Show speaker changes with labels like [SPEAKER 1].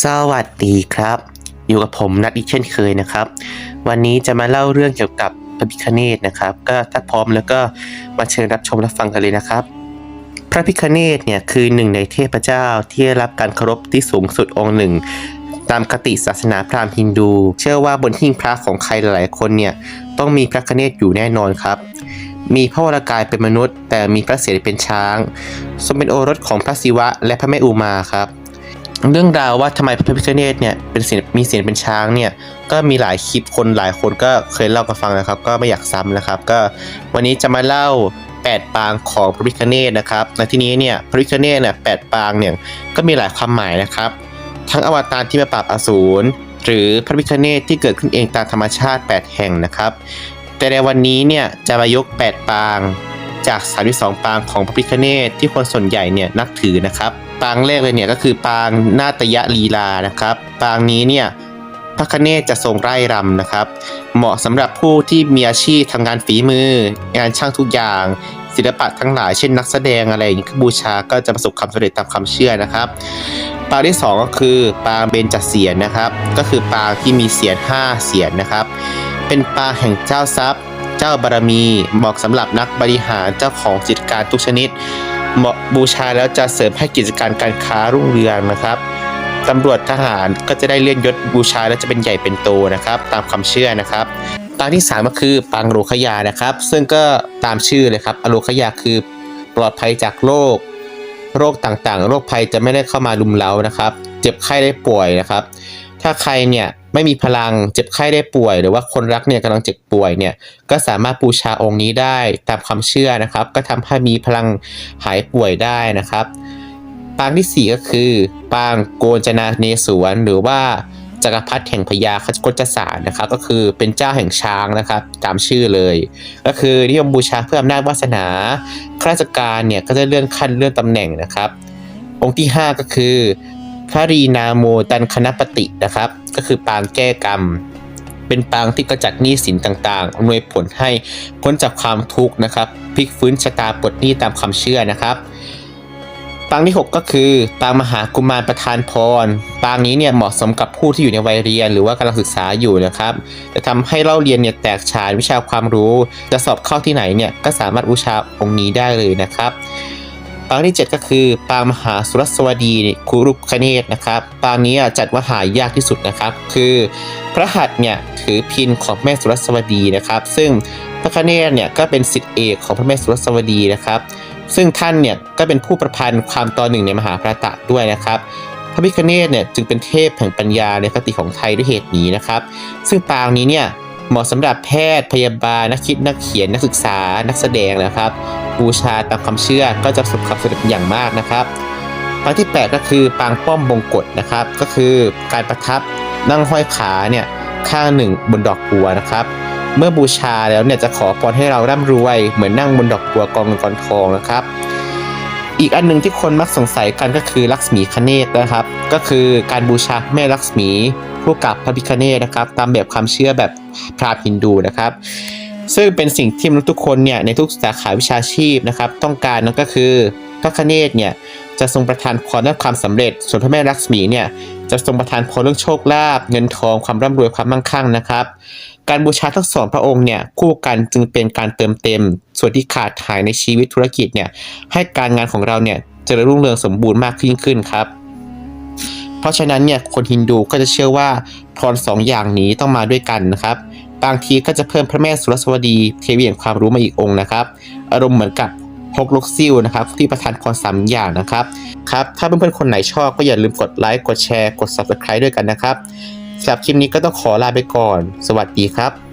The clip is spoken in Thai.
[SPEAKER 1] สวัสดีครับ อยู่กับผมนัดอีกเช่นเคยนะครับ วันนี้จะมาเล่าเรื่องเกี่ยวกับพระพิคเนตนะครับ ก็ถ้าพร้อมแล้วก็มาเชิญรับชมรับฟังกันเลยนะครับ พระพิคเนตเนี่ยคือหนึ่งในเทพเจ้าที่ได้รับการเคารพที่สูงสุดองค์หนึ่ง ตามคติศาสนาพราหมณ์ฮินดู เชื่อว่าบนหิ้งพระของใครหลายๆคนเนี่ยต้องมีพระพิคเนตอยู่แน่นอนครับมีพระวรากายเป็นมนุษย์ แต่มีพระเศียรเป็นช้างทรงเป็นโอรสของพระศิวะและพระแม่อุมาครับ เรื่องราวว่าทำไมพระพิฆเนศเนี่ยเป็นสีมีเสียงเป็นช้างเนี่ยก็มีหลายคลิปคนหลายคนก็เคยเล่ากันฟังนะครับ ก็ไม่อยากซ้ำนะครับ ก็วันนี้จะมาเล่า8ปางของพระพิฆเนศนะครับในที่นี้เนี่ยพระพิฆเนศเนี่ยแปดปางเนี่ยก็มีหลายความหมายนะครับ ทั้งอวตารที่มาปราบอสูรหรือพระพิฆเนศที่เกิดขึ้นเองตามธรรมชาติ 8 แห่งนะครับ แต่ในวันนี้เนี่ยจะมายก 8 ปาง จาก 32 ปางของพระพิฆเนศที่คนส่วนใหญ่เนี่ยนับถือนะครับ ปางแรกเลยเนี่ยก็คือปางนาตยะลีลานะครับ ปางนี้เนี่ยพระคเนศจะทรงไร่รำนะครับ เหมาะสำหรับผู้ที่มีอาชีพทำงานฝีมือ งานช่างทุกอย่าง ศิลปะทั้งหลายเช่นนักแสดงอะไรอย่างนี้ก็บูชาก็จะประสบความสำเร็จตามความเชื่อนะครับ ปางที่สองก็คือปางเบญจเสียรนะครับ ก็คือปางที่มีเสียร5เสียรนะครับ เป็นปางแห่งเจ้าทรัพย์ เจ้าบารมี เหมาะสำหรับนักบริหารเจ้าของกิจการทุกชนิด เหมาะบูชาแล้วจะเสริมให้กิจการการค้ารุ่งเรืองนะครับตำรวจทหารก็จะได้เลื่อนยศบูชาแล้วจะเป็นใหญ่เป็นโตนะครับ ตามความเชื่อนะครับปางที่สามก็คือปางโรคยานะครับ ซึ่งก็ตามชื่อเลยครับอโรคยาคือปลอดภัยจากโรคโรคต่างๆ โรคภัยจะไม่ได้เข้ามาลุมเล้านะครับ เจ็บไข้ได้ป่วยนะครับ ถ้าใครเนี่ย ไม่มีพลังเจ็บไข้ได้ป่วย หรือว่าคนรักเนี่ยกำลังเจ็บป่วยเนี่ยก็สามารถบูชาองค์นี้ได้ตามความเชื่อนะครับ ก็ทำให้มีพลังหายป่วยได้นะครับ ปางที่ 4 ก็คือ ปางโกนจนาเนศวรหรือว่าจักรพรรดิแห่งพญาคจกจสารนะครับ ก็คือเป็นเจ้าแห่งช้างนะครับ ตามชื่อเลย ก็คือนิยมบูชาเพื่ออำนาจวาสนาข้าราชการเนี่ยก็จะเลื่อนขั้นเลื่อนตำแหน่งนะครับ องค์ที่ 5 ก็คือ พระรีนาโมตันคณปตินะครับ ก็คือปางแก้กรรม เป็นปางที่กระจัดหนี้สินต่างๆอำนวยผลให้พ้นจากความทุกข์นะครับพลิกฟื้นชะตาปลดหนี้ตามความเชื่อนะครับปางที่ 6 ก็คือปางมหากุมารประทานพรปางนี้เนี่ยเหมาะสมกับผู้ที่อยู่ในวัยเรียนหรือว่ากำลังศึกษาอยู่นะครับจะทำให้เล่าเรียนเนี่ยแตกฉานวิชาความรู้ จะสอบเข้าที่ไหนเนี่ยก็สามารถบูชาองค์นี้ได้เลยนะครับางที่ 7 ก็คือปางมหาสุรสวดีคุรุคเนศนะครับปางนี้จัดว่าหายากที่สุดนะครับ คือพระหัตถ์เนี่ยถือพินของแม่สุรสวดีนะครับ ซึ่งพระคเนศเนี่ยก็เป็นสิทธิเอกของพระแม่สุรสวดีนะครับ ซึ่งท่านเนี่ยก็เป็นผู้ประพันธ์ความตอนหนึ่งในมหาพระตะด้วยนะครับพระพิคเนศเนี่ยจึงเป็นเทพแห่งปัญญาในคติของไทยด้วยเหตุนี้นะครับ ซึ่งปางนี้เนี่ยเหมาะสำหรับแพทย์พยาบาลนักคิดนักเขียนนักศึกษานักแสดงนะครับ บูชาตามความเชื่อก็จะประสบความสำเร็จอย่างมากนะครับปางที่ 8 ก็คือปางป้อมบงกฎนะครับ ก็คือการประทับนั่งห้อยขาเนี่ยข้างหนึ่งบนดอกบัวนะครับ เมื่อบูชาแล้วเนี่ยจะขอพรให้เราร่ำรวย เหมือนนั่งบนดอกบัวกองเงินกองทองนะครับ อีกอันหนึ่งที่คนมักสงสัยกันก็คือลักษมีคเนศนะครับ ก็คือการบูชาแม่ลักษมีผู้กับพระพิคเนศนะครับ ตามแบบความเชื่อแบบพราหมณ์ฮินดูนะครับ ซึ่งเป็นสิ่งที่มนุษย์ทุกคนเนี่ยในทุกสาขาวิชาชีพนะครับ ต้องการนั่นก็คือพระคเนศเนี่ยจะทรงประทานพรด้านความสำเร็จ ส่วนพระแม่ลักษมีเนี่ยจะทรงประทานพรเรื่องโชคลาภเงินทองความร่ำรวยความมั่งคั่งนะครับ การบูชาทั้งสองพระองค์เนี่ยคู่กันจึงเป็นการเติมเต็ม ส่วนที่ขาดหายในชีวิตธุรกิจเนี่ยให้การงานของเราเนี่ยจริญรุ่งเรืองสมบูรณ์มากยิ่งขึ้นครับ เพราะฉะนั้นเนี่ยคนฮินดูก็จะเชื่อว่าพรสองอย่างนี้ต้องมาด้วยกันนะครับ บางทีก็จะเพิ่มพระแม่สุรสวดีเทวีแห่งความรู้มาอีกองค์นะครับ อารมณ์เหมือนกับฮกลกซิลนะครับที่ประทานพรสามอย่างนะครับครับถ้าเพื่อนๆคนไหนชอบก็อย่าลืมกดไลค์กดแชร์กด subscribe ด้วยกันนะครับสำหรับคลิปนี้ก็ต้องขอลาไปก่อน สวัสดีครับ